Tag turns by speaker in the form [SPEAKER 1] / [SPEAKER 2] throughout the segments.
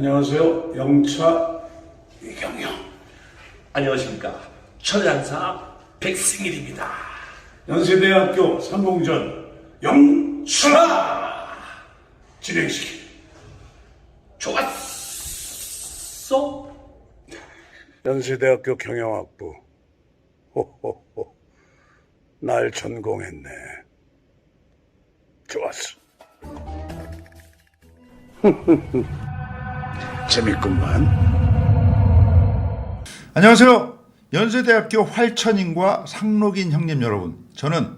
[SPEAKER 1] 안녕하세요. 영차 이경영.
[SPEAKER 2] 안녕하십니까. 천안사 백승일입니다.
[SPEAKER 1] 연세대학교 상공전 영차 진행시키.
[SPEAKER 2] 좋았어?
[SPEAKER 1] 연세대학교 경영학부. 호호호. 날 전공했네. 좋았어. 재밌구만.
[SPEAKER 3] 안녕하세요. 연세대학교 활천인과 상록인 형님 여러분. 저는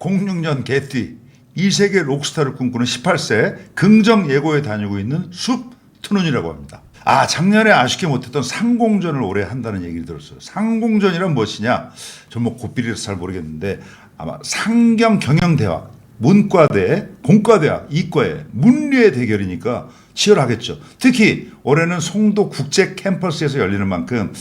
[SPEAKER 3] 06년 개띠 이 세계 록스타를 꿈꾸는 18세 긍정 예고에 다니고 있는 숲 트눈이라고 합니다. 아 작년에 아쉽게 못했던 상공전을 올해 한다는 얘기를 들었어요. 상공전이란 무엇이냐? 전뭐 고삐리라서 잘 모르겠는데 아마 상경 경영대학 문과대, 공과대학, 이과의 문리의 대결이니까 치열하겠죠. 특히 올해는 송도 국제 캠퍼스에서 열리는 만큼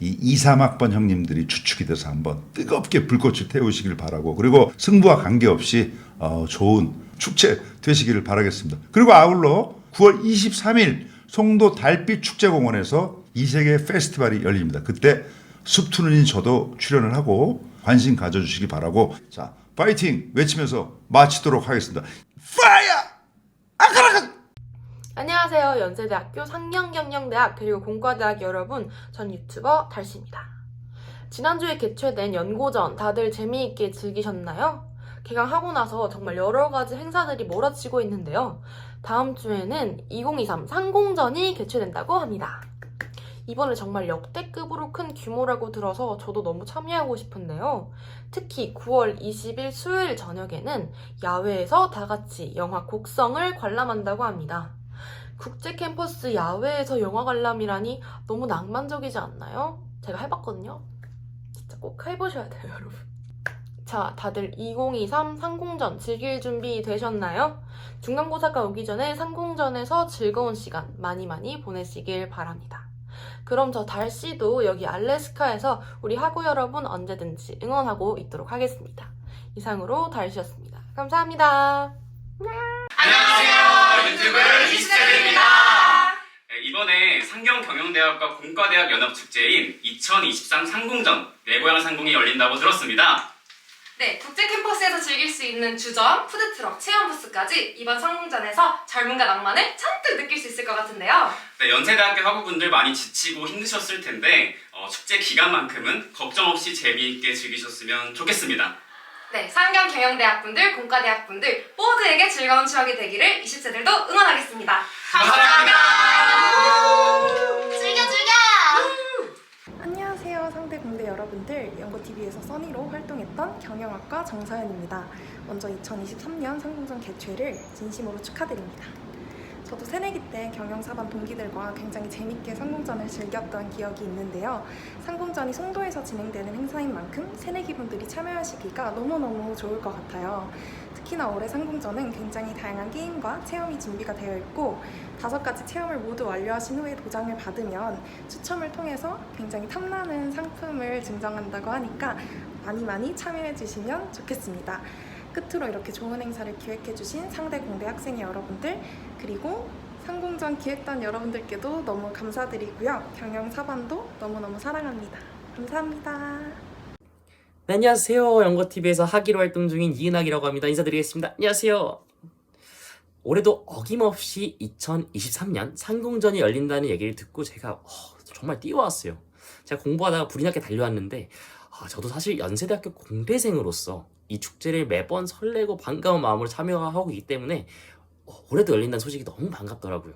[SPEAKER 3] 이 2, 3학번 형님들이 주축이 돼서 한번 뜨겁게 불꽃을 태우시길 바라고 그리고 승부와 관계없이 어, 좋은 축제 되시기를 바라겠습니다. 그리고 아울러 9월 23일 송도 달빛 축제공원에서 이세계 페스티벌이 열립니다. 그때 숲투는인 저도 출연을 하고 관심 가져주시기 바라고 자 파이팅 외치면서 마치도록 하겠습니다. 파이어! 아카라카!
[SPEAKER 4] 안녕하세요. 연세대학교 상경경영대학 그리고 공과대학 여러분, 전 유튜버 달씨입니다. 지난주에 개최된 연고전 다들 재미있게 즐기셨나요? 개강하고 나서 정말 여러 가지 행사들이 몰아치고 있는데요. 다음 주에는 2023 상공전이 개최된다고 합니다. 이번에 정말 역대급으로 큰 규모라고 들어서 저도 너무 참여하고 싶은데요. 특히 9월 20일 수요일 저녁에는 야외에서 다 같이 영화 곡성을 관람한다고 합니다. 국제 캠퍼스 야외에서 영화 관람이라니 너무 낭만적이지 않나요? 제가 해봤거든요. 진짜 꼭 해보셔야 돼요, 여러분. 자, 다들 2023 상공전 즐길 준비 되셨나요? 중간고사가 오기 전에 상공전에서 즐거운 시간 많이 많이 보내시길 바랍니다. 그럼 저 달씨도 여기 알래스카에서 우리 학우 여러분 언제든지 응원하고 있도록 하겠습니다. 이상으로 달씨였습니다. 감사합니다.
[SPEAKER 5] 안녕하세요. 유튜브 이시대입니다. 네, 이번에 상경경영대학과 공과대학 연합축제인 2023 상공전 내고향 상공이 열린다고 들었습니다.
[SPEAKER 6] 네, 국제 캠퍼스에서 즐길 수 있는 주점, 푸드트럭, 체험 부스까지 이번 상공전에서 젊음과 낭만을 잔뜩 느낄 수 있을 것 같은데요.
[SPEAKER 5] 네, 연세대학교 학우분들 많이 지치고 힘드셨을 텐데 어, 축제 기간만큼은 걱정 없이 재미있게 즐기셨으면 좋겠습니다.
[SPEAKER 6] 네, 상경 경영대학 분들, 공과대학 분들 모두에게 즐거운 추억이 되기를 20세들도 응원하겠습니다.
[SPEAKER 7] 즐겨 즐겨!
[SPEAKER 8] 안녕하세요 상대 공대 여러분들. 연고TV에서 써니로 활동했던 경영학과 정서연입니다. 먼저 2023년 상공전 개최를 진심으로 축하드립니다 저도 새내기 때 경영사반 동기들과 굉장히 재밌게 상공전을 즐겼던 기억이 있는데요 상공전이 송도에서 진행되는 행사인 만큼 새내기 분들이 참여하시기가 너무너무 좋을 것 같아요 특히나 올해 상공전은 굉장히 다양한 게임과 체험이 준비가 되어 있고 다섯 가지 체험을 모두 완료하신 후에 도장을 받으면 추첨을 통해서 굉장히 탐나는 상품을 증정한다고 하니까 많이 많이 참여해 주시면 좋겠습니다. 끝으로 이렇게 좋은 행사를 기획해 주신 상대 공대 학생의 여러분들 그리고 상공전 기획단 여러분들께도 너무 감사드리고요. 경영 사반도 너무너무 사랑합니다. 감사합니다.
[SPEAKER 9] 네, 안녕하세요. 연거TV에서 학위로 활동 중인 이은학이라고 합니다. 인사드리겠습니다. 안녕하세요. 올해도 어김없이 2023년 상공전이 열린다는 얘기를 듣고 제가 어, 정말 뛰어왔어요. 제가 공부하다가 불이 나게 달려왔는데 아, 저도 사실 연세대학교 공대생으로서 이 축제를 매번 설레고 반가운 마음으로 참여하고 있기 때문에 어, 올해도 열린다는 소식이 너무 반갑더라고요.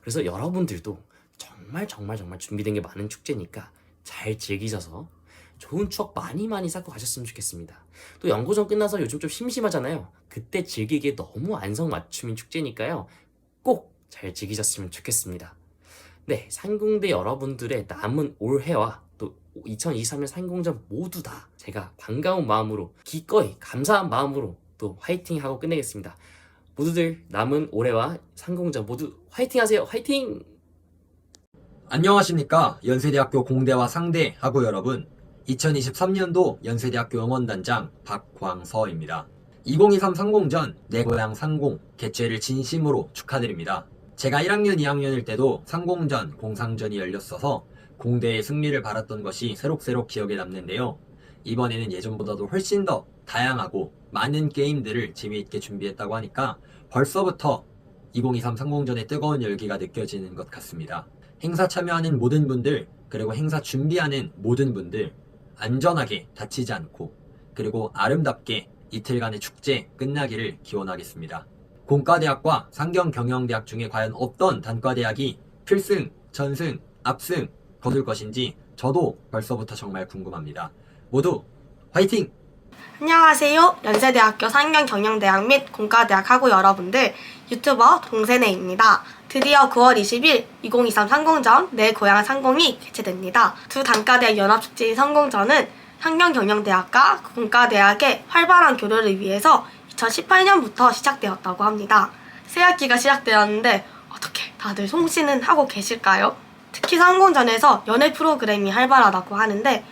[SPEAKER 9] 그래서 여러분들도 정말 정말 정말 준비된 게 많은 축제니까 잘 즐기셔서 좋은 추억 많이 많이 쌓고 가셨으면 좋겠습니다. 또 연고전 끝나서 요즘 좀 심심하잖아요. 그때 즐기기에 너무 안성맞춤인 축제니까요. 꼭 잘 즐기셨으면 좋겠습니다. 네, 상공대 여러분들의 남은 올해와 또 2023년 상공전 모두 다 제가 반가운 마음으로 기꺼이 감사한 마음으로 또 화이팅 하고 끝내겠습니다. 모두들 남은 올해와 상공전 모두 화이팅 하세요. 화이팅!
[SPEAKER 10] 안녕하십니까 연세대학교 공대와 상대 하고 여러분 2023년도 연세대학교 응원단장 박광서입니다 2023 상공전 내 고향 상공 개최를 진심으로 축하드립니다 제가 1학년, 2학년일 때도 상공전, 공상전이 열렸어서 공대의 승리를 바랐던 것이 새록새록 기억에 남는데요. 이번에는 예전보다도 훨씬 더 다양하고 많은 게임들을 재미있게 준비했다고 하니까 벌써부터 2023 상공전의 뜨거운 열기가 느껴지는 것 같습니다. 행사 참여하는 모든 분들, 그리고 행사 준비하는 모든 분들, 안전하게 다치지 않고, 그리고 아름답게 이틀간의 축제 끝나기를 기원하겠습니다. 공과대학과 상경경영대학 중에 과연 어떤 단과대학이 필승, 전승, 압승 거둘 것인지 저도 벌써부터 정말 궁금합니다. 모두 화이팅!
[SPEAKER 11] 안녕하세요. 연세대학교 상경경영대학 및 공과대학 학우 여러분들, 유튜버 동세네입니다. 드디어 9월 20일 2023 상공전 내 고향 상공이 개최됩니다. 두 단과대학 연합축제인 상공전은 상경경영대학과 공과대학의 활발한 교류를 위해서 2018년부터 시작되었다고 합니다. 새 학기가 시작되었는데 어떻게 다들 송씨는 하고 계실까요? 특히 상공전에서 연애 프로그램이 활발하다고 하는데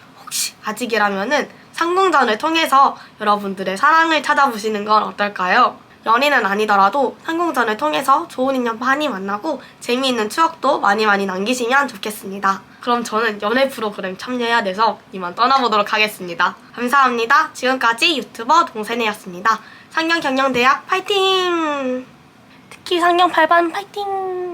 [SPEAKER 11] 아직이라면은 상공전을 통해서 여러분들의 사랑을 찾아보시는 건 어떨까요? 연인은 아니더라도 상공전을 통해서 좋은 인연 많이 만나고 재미있는 추억도 많이 많이 남기시면 좋겠습니다. 그럼 저는 연애 프로그램 참여해야 돼서 이만 떠나보도록 하겠습니다. 감사합니다. 지금까지 유튜버 동세네였습니다. 상경경영대학 파이팅! 특히 상경 8반 파이팅!